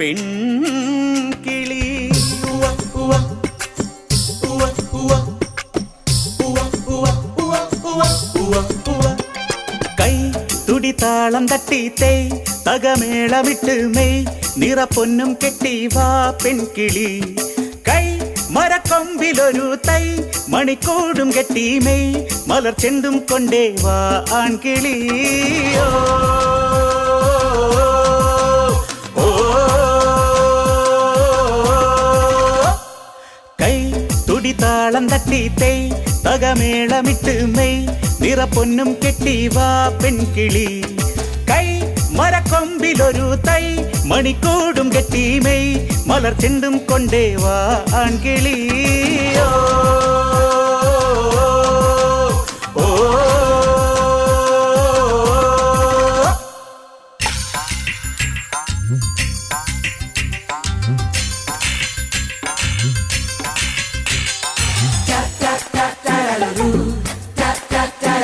പെൺകിളി. കൈ തുടിതാളം തട്ടി തേയ് തകമേളമിട്ട് മെയ്. നിറപ്പൊന്നും കെട്ടി വാ പെൺകിളി. കൈ മരക്കൊമ്പിലൊരു തൈ മണിക്കൂടും കെട്ടി മെയ്. മലർ ചെണ്ടും കൊണ്ടേ വാ ആൺകിളി. തുടിതാളം തട്ടി തേ തകമേളമിട്ട് മെയ്. നിറപ്പൊന്നും കെട്ടി വാ പെൺകിളി. കൈ മരക്കൊമ്പിലൊരു തൈ. മണിക്കൂടും കെട്ടി മെയ്. മലർ ചെണ്ടും കൊണ്ടേ വാ ആൺകിളി.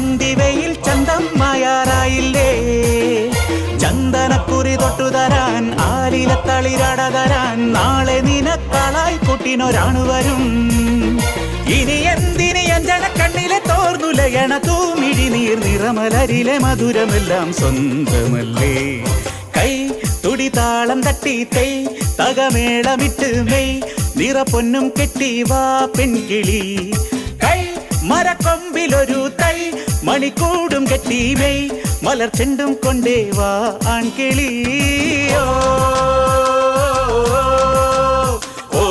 അന്തിവയിൽ ചന്തം മായാറായില്ലേ? ചന്ദനക്കുറി തൊട്ടു തരാൻ ആലില തളിരട തരാൻ നാളെ നിനക്കളായി കുട്ടിനൊരാണ് വരും ഇനി എന്തിന് അഞ്ചന കണ്ണിലെ തോർന്നുലയണ തൂമിഴി നീർ നിറമലരിലെ മധുരമെല്ലാം സ്വന്തമല്ലേ? കൈ തുടിതാളം തട്ടി തൈ തകമേളമിട്ട് മെയ് നിറപ്പൊന്നും കെട്ടി വാ പെൺകിളി. കൈ മരക്കൊമ്പിലൊരു തൈ മണിക്കൂടും കെട്ടി മെയ് മലർ ചെണ്ടും കൊണ്ടേ വാ ആൺകിളി ഓ, ഓ, ഓ.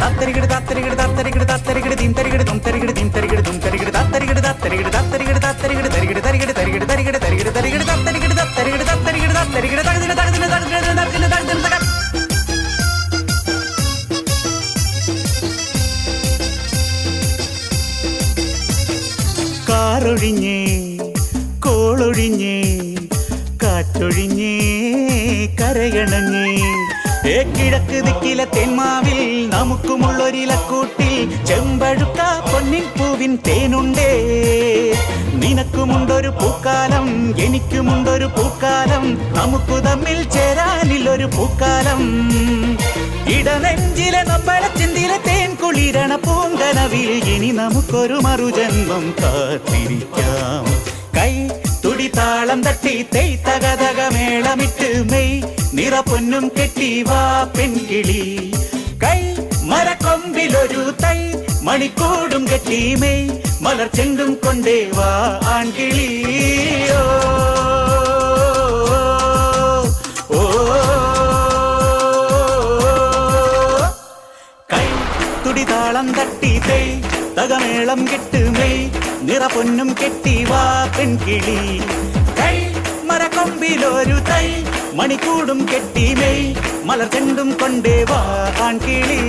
തത്തരികിട് തത്തരികിട് തത്തരികിട് തത്തരികിട് ദിം തരികിട് ദും കാറൊഴിഞ്ഞേ കോളൊഴിഞ്ഞേ കാറ്റൊഴിഞ്ഞേ കരയണഞ്ഞേ ഏ കിഴക്ക് ദിക്കിലെ തെന്മാവിൽ നമുക്കുമുള്ളൊരിലക്കൂട്ടിൽ ചെമ്പഴുക്ക പൊന്നിൻ പൂവിൻ തേനുണ്ടേ നിനക്കുമുണ്ടൊരു പൂക്കാലം എനിക്കുമുണ്ടൊരു പൂക്കാലം. നമുക്ക് തമ്മിൽ ചേരാനില്ലൊരു പൂക്കാലം. ഇടനെഞ്ചിലെ നമ്പഴച്ചിന്തിലെ തേൻ കുളിരണ പൂങ്കനവിൽ ഇനി നമുക്കൊരു മറുജന്മം കാത്തിരിക്കാം. കൈ തുടിതാളം തട്ടി തെയ് തകതക മേളമിട്ട് മെയ് നിറപ്പൊന്നും കെട്ടി വാ പെൺകിളി. കൈ മരക്കൊമ്പിലൊരു തൈ മണിക്കൂടും കെട്ടി മെയ് കൊണ്ടേ വാ ആൺകിളി ഓ, ഓ, ഓ. കൈ തുടിതാളം തട്ടി തകമേളം കെട്ടുമേ മെയ്. നിറപൊന്നും കെട്ടി വാ പെൺകിളി. കൈ മരക്കൊമ്പിലൊരു തൈ മണിക്കൂടും കെട്ടിമേ മലർ ചെണ്ടും കൊണ്ടേ വാ ആൺകിളി.